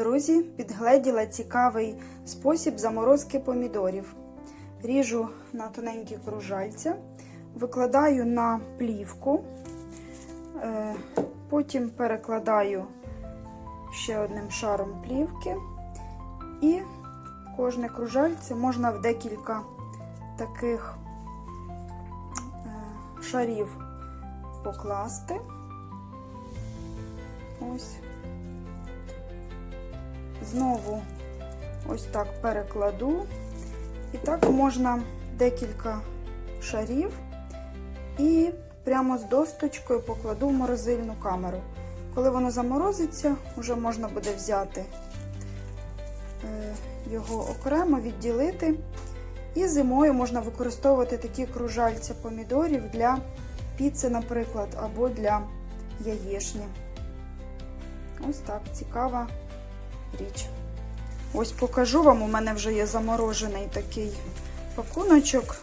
Друзі, підгледіла цікавий спосіб заморозки помідорів. Ріжу на тоненькі кружальця, викладаю на плівку, е, потім перекладаю ще одним шаром плівки, і кожне кружальце можна в декілька таких е, шарів покласти. Ось. Знову ось так перекладу. І так можна декілька шарів і прямо з досточкою покладу в морозильну камеру. Коли воно заморозиться, вже можна буде взяти е, його окремо, відділити. І зимою можна використовувати такі кружальця помідорів для піци, наприклад, або для яєшні. Ось так, цікава річ. Ось покажу вам, у мене вже є заморожений такий пакуночок.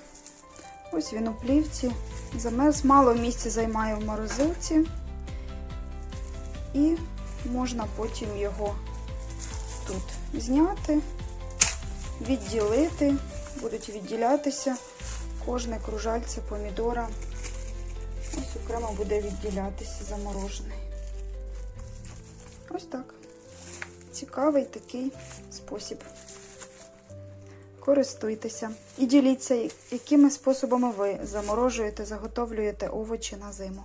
Ось він у плівці. Замерз, мало місця займає в морозилці. І можна потім його тут зняти, відділити, будуть відділятися кожне кружальце помідора. Ось окремо буде відділятися заморожений. Цікавий такий спосіб. Користуйтеся і діліться, якими способами ви заморожуєте, заготовлюєте овочі на зиму.